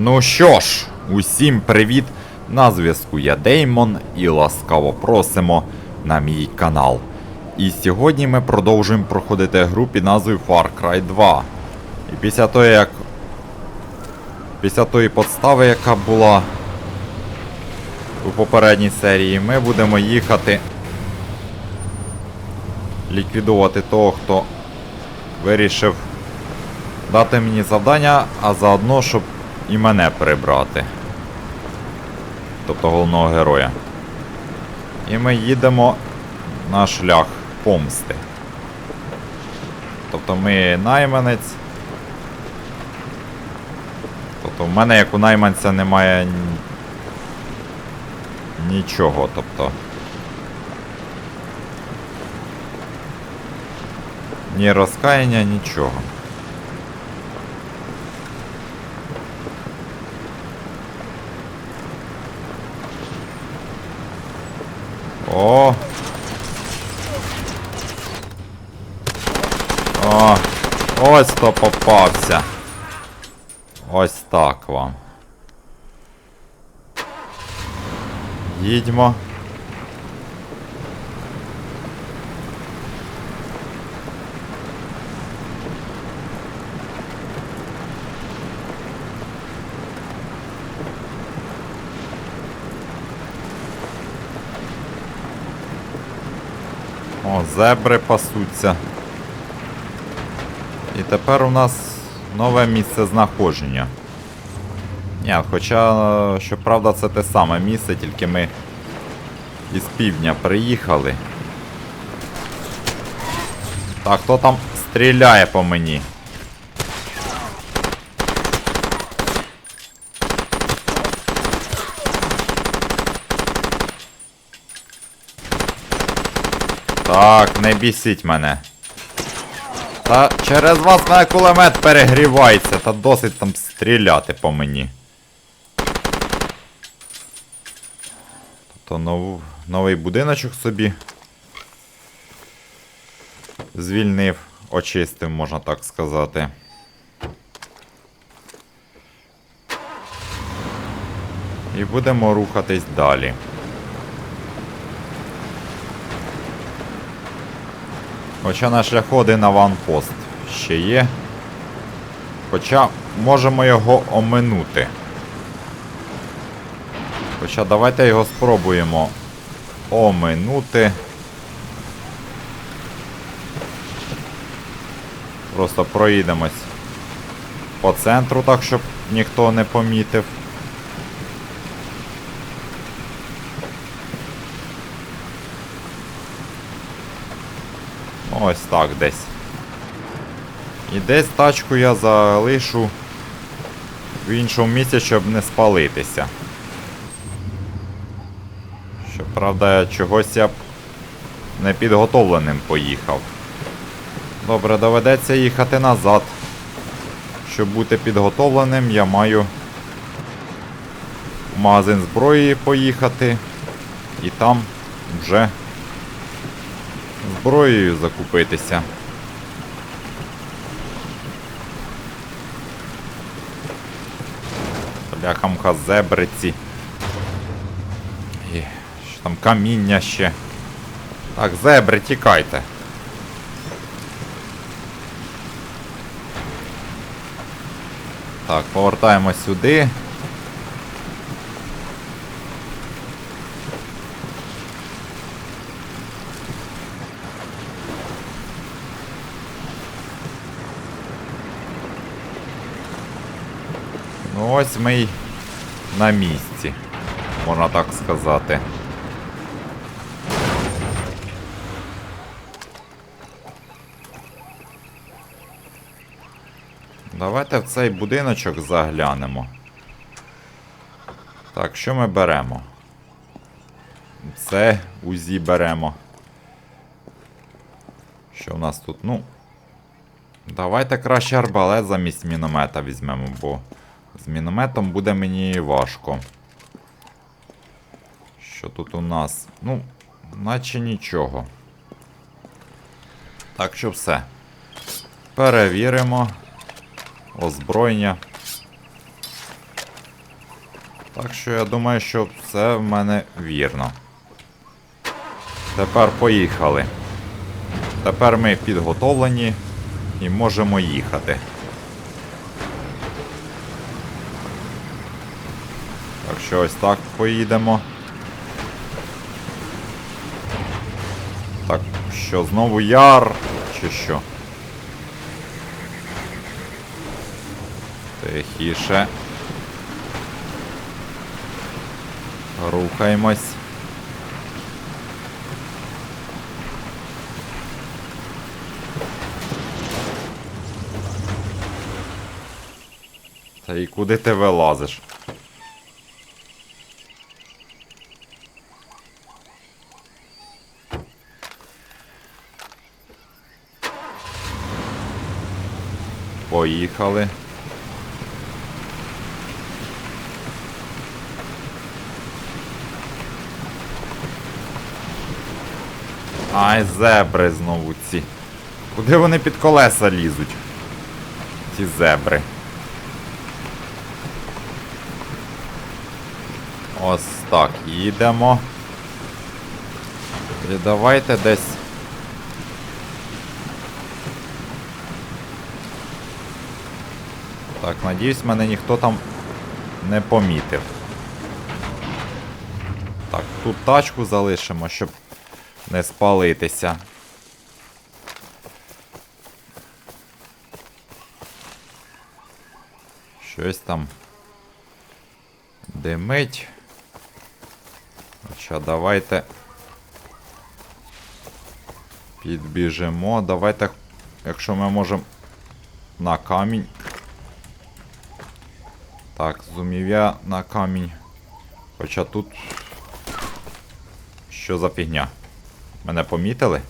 Ну що ж, усім привіт! На зв'язку я Деймон і ласкаво просимо на мій канал. І сьогодні ми продовжуємо проходити гру під назвою Far Cry 2. І після того, як. Після тої подстави, яка була у попередній серії, ми будемо їхати ліквідувати того, хто вирішив дати мені завдання, а заодно, щоб і мене прибрати. Тобто головного героя. І ми їдемо на шлях помсти. Тобто ми найманець. Тобто в мене як у найманця немає нічого, тобто. Ні розкаяння, нічого. О! О! Ось то попався. Ось так вам. Їдьмо. О, зебри пасуться. І тепер у нас нове місце знаходження. Ні, хоча, щоправда, це те саме місце, тільки ми із півдня приїхали. Так, хто там стріляє по мені? Так, не бісіть мене. Та через вас мене кулемет перегрівається, та досить там стріляти по мені. Тобто нов... новий будиночок собі звільнив, очистив, можна так сказати. І будемо рухатись далі. Хоча на шляху один аванпост ще є. Хоча можемо його оминути. Хоча давайте його спробуємо оминути. Просто проїдемось по центру, так щоб ніхто не помітив. Ось так десь. І десь тачку я залишу в іншому місці, щоб не спалитися. Щоправда, чогось я б непідготовленим поїхав. Добре, доведеться їхати назад. Щоб бути підготовленим, я маю в магазин зброї поїхати і там вже зброєю закупитися. Бляхамка зебриці. І що там каміння ще. Так, зебри, тікайте. Так, повертаємо сюди. Ну ось ми й на місці, можна так сказати. Давайте в цей будиночок заглянемо. Так, що ми беремо? Це УЗІ беремо. Що в нас тут? Ну. Давайте краще арбалет замість міномета візьмемо, бо з мінометом буде мені важко. Що тут у нас? Ну, наче нічого. Так що все. Перевіримо. Озброєння. Так що я думаю, що все в мене вірно. Тепер поїхали. Тепер ми підготовлені і можемо їхати. Що ось так поїдемо. Так, що знову яр, чи що? Тихіше. Рухаємось. Та і куди ти вилазиш? Поїхали. Ай, зебри знову ці. Куди вони під колеса лізуть? Ці зебри. Ось так, їдемо. І давайте десь. Так, надіюсь, мене ніхто там не помітив. Так, тут тачку залишимо, щоб не спалитися. Щось там димить. Хоча давайте підбіжимо. Давайте, якщо ми можемо на камінь. Так, зумів я на камінь. Хоча тут. Що за фігня? Мене помітили?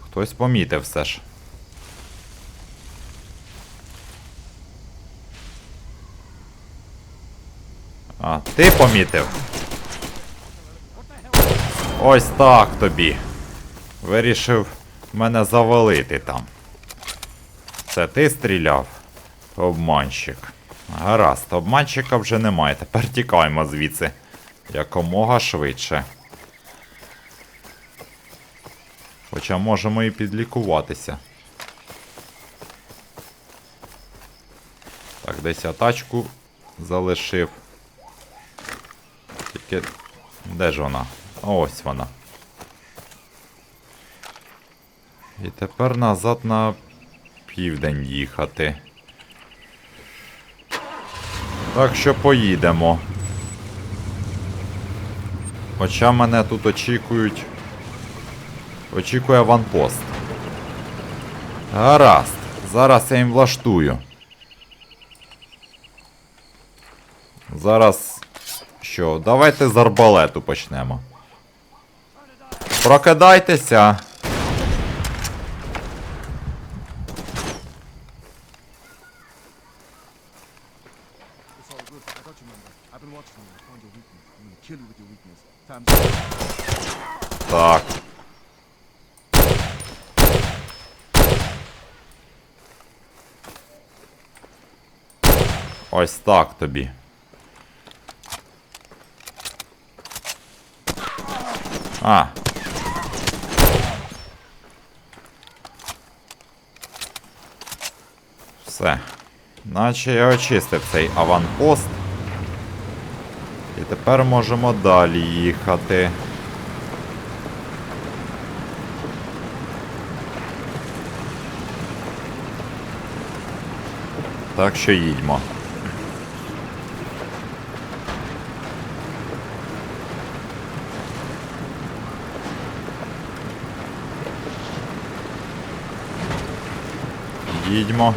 Хтось помітив все ж. А, ти помітив? Ось так тобі. Вирішив мене завалити там. Це ти стріляв? Обманщик. Гаразд, обманщика вже немає. Тепер тікаємо звідси. Якомога швидше. Хоча можемо і підлікуватися. Так, десь я тачку залишив. Тільки. Де ж вона? Ось вона. І тепер назад на південь їхати. Так що поїдемо. Хоча мене тут очікують. Очікує ванпост. Гаразд. Зараз я їм влаштую. Зараз. Що, давайте з арбалету почнемо. Прокидайтеся. Так. Ось так тобі. А. Все. Наче я очистив цей аванпост. І тепер можемо далі їхати. Так що їдьмо. Їдьмо.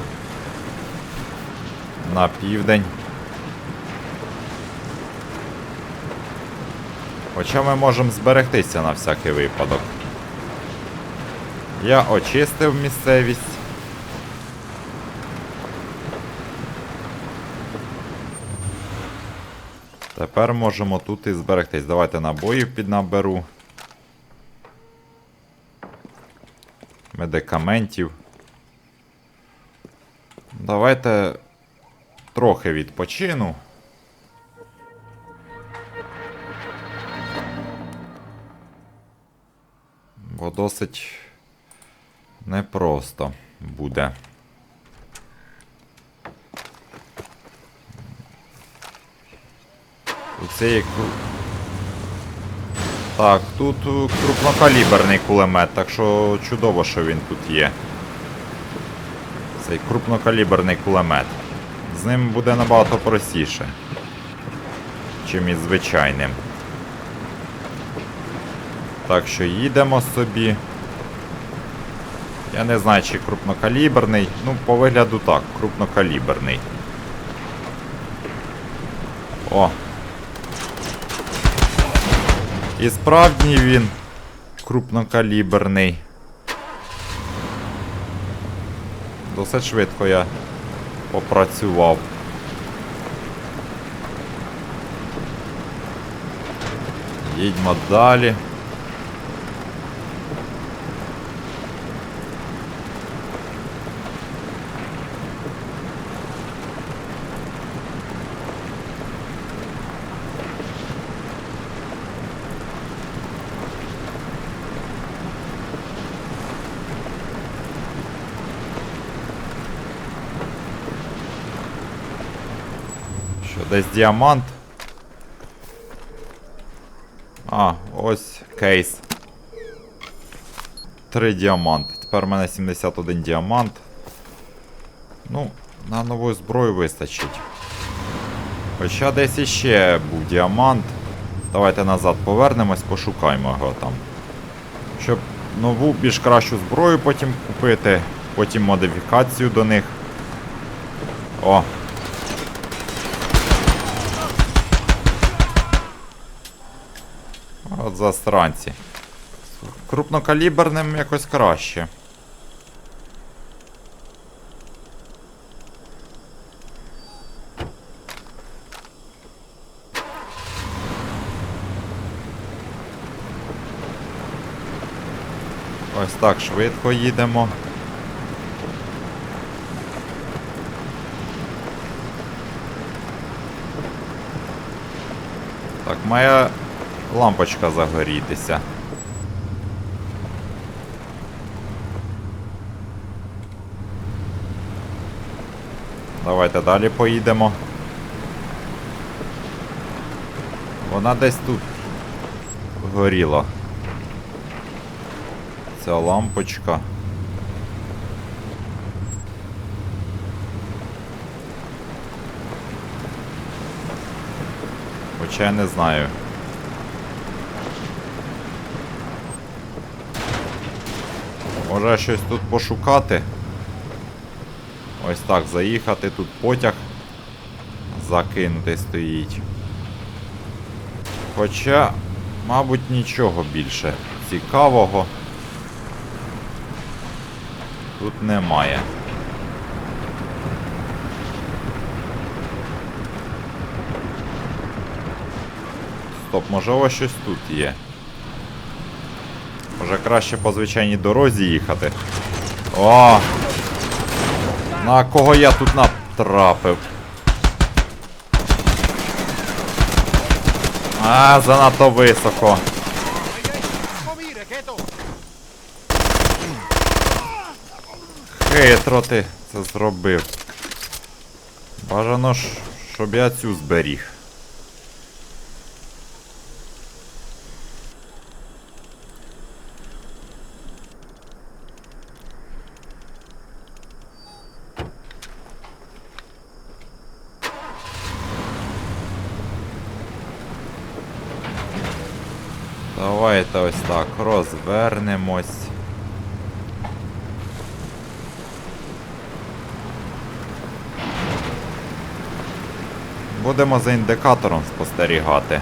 На південь. Хоча ми можемо зберегтися на всякий випадок. Я очистив місцевість. Тепер можемо тут і зберегтись. Давайте набоїв піднаберу. медикаментів. Давайте трохи відпочину. Бо досить непросто буде. Оце є. Так, тут е, крупнокаліберний кулемет, так що чудово, що він тут є. Цей крупнокаліберний кулемет. З ним буде набагато простіше, чим із звичайним. Так що їдемо собі. Я не знаю, чи крупнокаліберний. Ну, по вигляду так, крупнокаліберний. О. І справді він крупнокаліберний. Досить швидко я попрацював. Їдьмо далі. Що десь діамант? А, ось кейс. Три діаманти. Тепер в мене 71 діамант. Ну, на нову зброю вистачить. Хоча десь іще був діамант. Давайте назад повернемось, пошукаємо його там. Щоб нову більш кращу зброю потім купити, потім модифікацію до них. О, От застранці. Крупнокаліберним якось краще. Ось так швидко їдемо. Так, має лампочка загорітися. Давайте далі поїдемо. Вона десь тут горіла. Ця лампочка. Хоча я не знаю. Може щось тут пошукати. Ось так заїхати, тут потяг закинутий стоїть. Хоча, мабуть, нічого більше цікавого тут немає. Стоп, може ось щось тут є. Краще по звичайній дорозі їхати. О! На кого я тут натрапив? А, занадто високо. Хитро ти це зробив. Бажано ж, щоб я цю зберіг. Давайте ось так розвернемось. Будемо за індикатором спостерігати.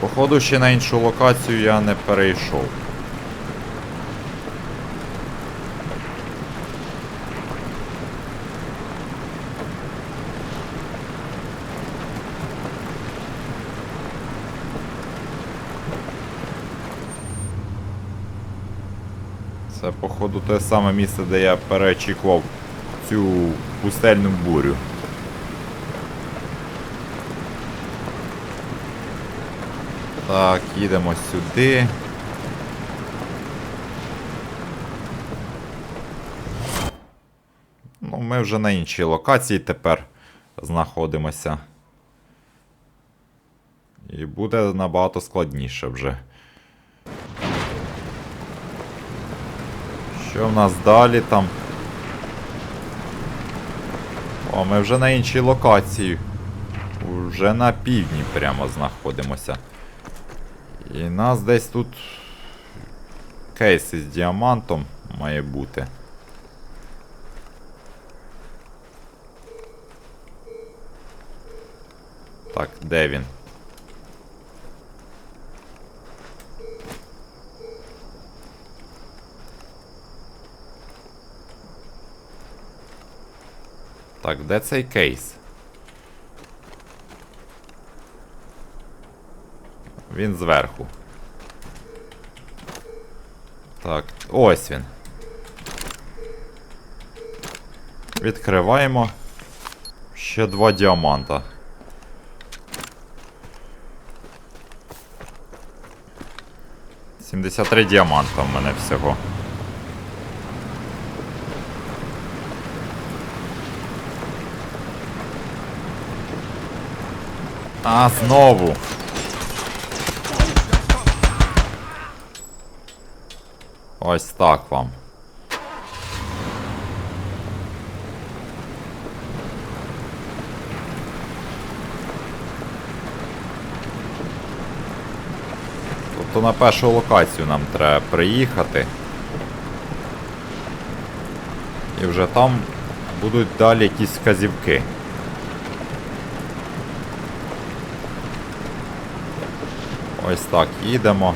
Походу ще на іншу локацію я не перейшов. Це, походу, те саме місце, де я перечікував цю пустельну бурю. Так, їдемо сюди. Ну, ми вже на іншій локації тепер знаходимося. І буде набагато складніше вже. Що в нас далі там? О, ми вже на іншій локації. Уже на півдні прямо знаходимося. І нас десь тут кейс із діамантом має бути. Так, де він? Так, де цей кейс? Він зверху. Так, ось він. Відкриваємо. Ще два діаманта. Сімдесят три діаманта в мене всього. А, знову. Ось так вам. Тобто на першу локацію нам треба приїхати. І вже там будуть далі якісь вказівки. Ось так, їдемо.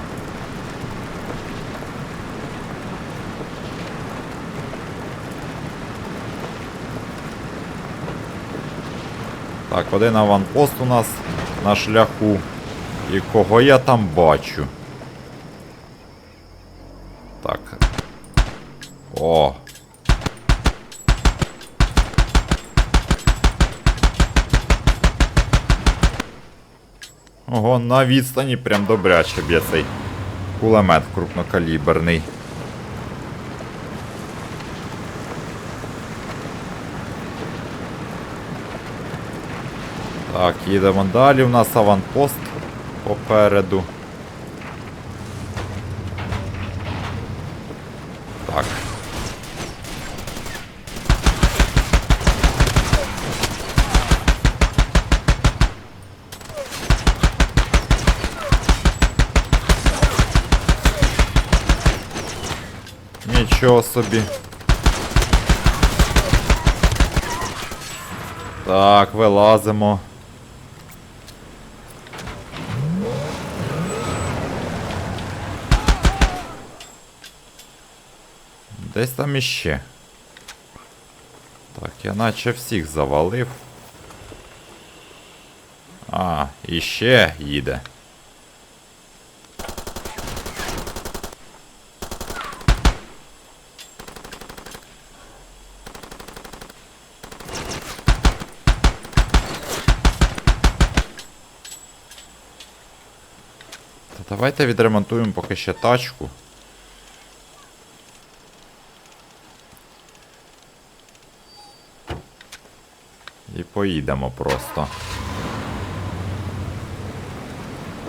Так, один аванпост у нас на шляху. І кого я там бачу? Так. О. Ого, на відстані прям добряче б'є цей кулемет крупнокаліберний. Так, їдемо далі. У нас аванпост попереду. Так. Нічого собі. Так, вилазимо. Десь там іще. Так, я наче всіх завалив. А, іще їде. Давайте відремонтуємо поки ще тачку. І поїдемо просто.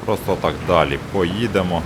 Просто так далі поїдемо.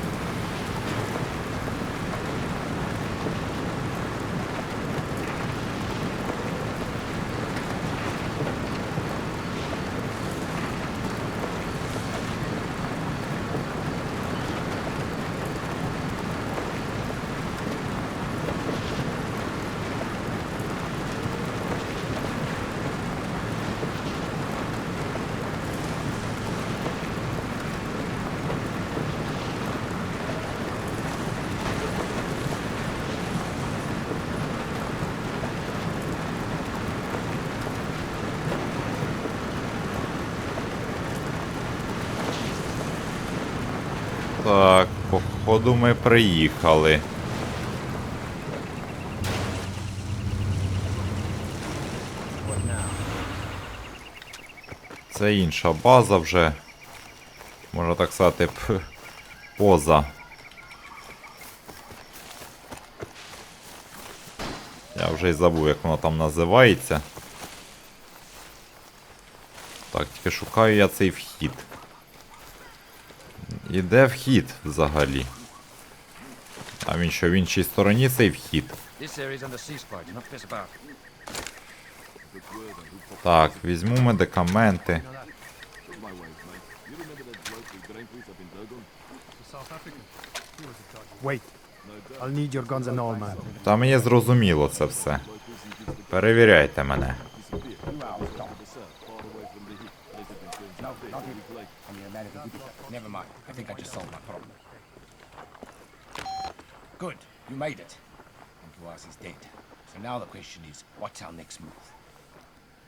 Так, походу ми приїхали. Це інша база вже. Можна так сказати, поза. Я вже й забув, як воно там називається. Так, тільки шукаю я цей вхід. І де вхід взагалі? А він що, в іншій стороні цей вхід? Так, візьму медикаменти. Wait. I'll need your guns and all, man. Та мені зрозуміло це все. Перевіряйте мене. Never mind. I think I just solved my problem. Good. You made it. And is dead. So now the question is, what's our next move?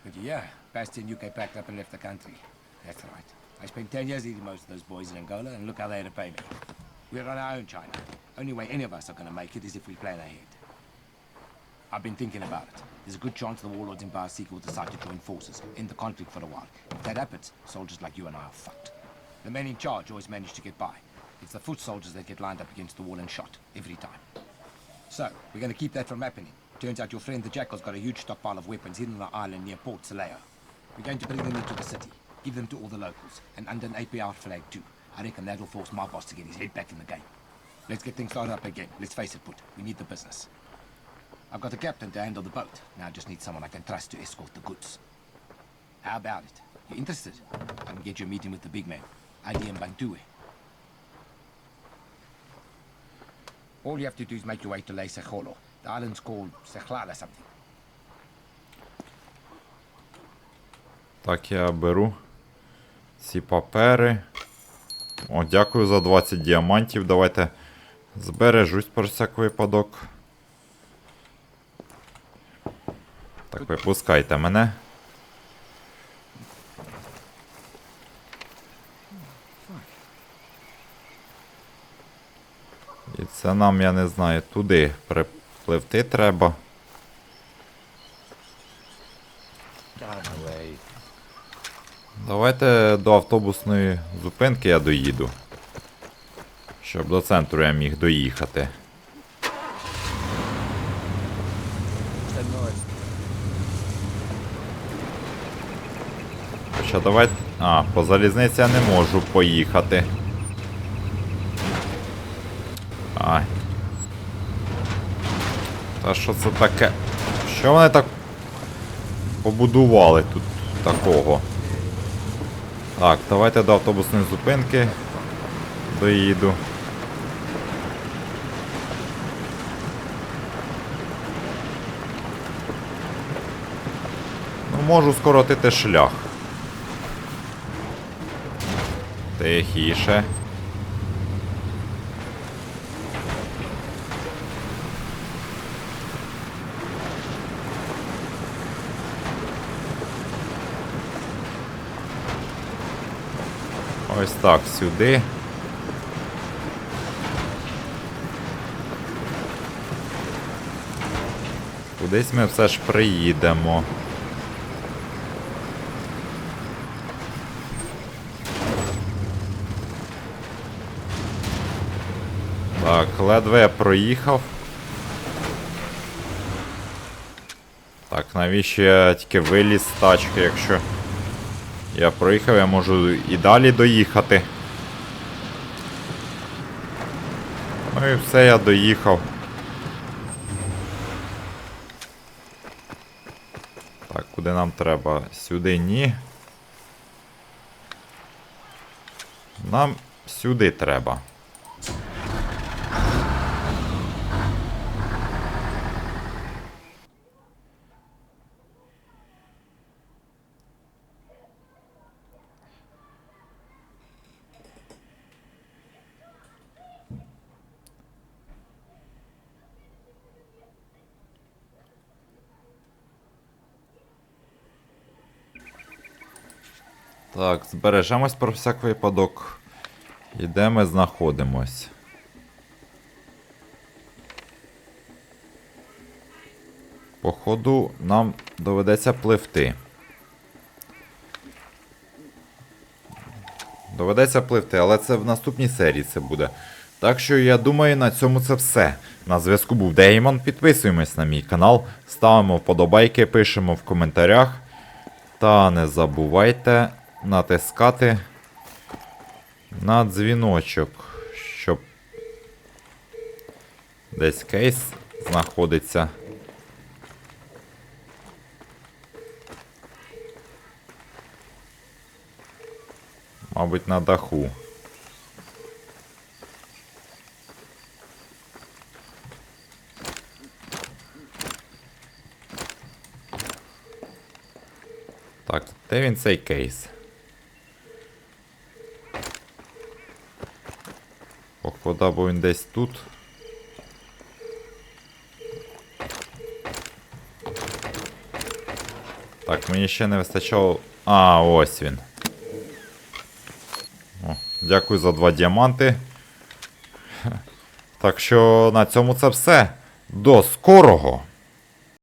But yeah, Bastion UK packed up and left the country. That's right. I spent 10 years eating most of those boys in Angola, and look how they had to pay me. We're on our own, China. Only way any of us are going to make it is if we plan ahead. I've been thinking about it. There's a good chance the warlords in Barsika will decide to join forces, end the conflict for a while. If that happens, soldiers like you and I are fucked. The men in charge always manage to get by. It's the foot soldiers that get lined up against the wall and shot, every time. So, we're going to keep that from happening. Turns out your friend the Jackal's got a huge stockpile of weapons hidden on the island near Port Saleo. We're going to bring them into the city, give them to all the locals, and under an APR flag too. I reckon that'll force my boss to get his head back in the game. Let's get things started up again. Let's face it, Put. We need the business. I've got a captain to handle the boat. Now I just need someone I can trust to escort the goods. How about it? You interested? I can get you a meeting with the big man, IDM Bantue. All you have to do is make your way to Le Sejolo. The island's called Sejlala something. Так, я беру ці папери. О, дякую за 20 діамантів. Давайте збережусь про всяк випадок. Так, випускайте мене. І це нам, я не знаю, туди припливти треба. Давайте до автобусної зупинки я доїду. Щоб до центру я міг доїхати. Хоча давай. А, по залізниці я не можу поїхати. Ай. Та що це таке? Що вони так побудували тут такого? Так, давайте до автобусної зупинки доїду. Ну, можу скоротити шлях. Тихіше. Ось так, сюди. Кудись ми все ж приїдемо. Так, ледве я проїхав. Так, навіщо я тільки виліз з тачки, якщо я проїхав, я можу і далі доїхати. Ну і все, я доїхав. Так, куди нам треба? Сюди ні. Нам сюди треба. Так, збережемось про всяк випадок. І де ми знаходимось. Походу, нам доведеться пливти. Доведеться пливти, але це в наступній серії це буде. Так що я думаю, на цьому це все. На зв'язку був Деймон. Підписуємось на мій канал, ставимо вподобайки, пишемо в коментарях. Та не забувайте натискати на дзвіночок, щоб десь кейс знаходиться. Мабуть, на даху. Так, де він цей кейс? Походу, бо він десь тут. Так, мені ще не вистачало. А, ось він. О, дякую за два діаманти. Так що на цьому це все. До скорого!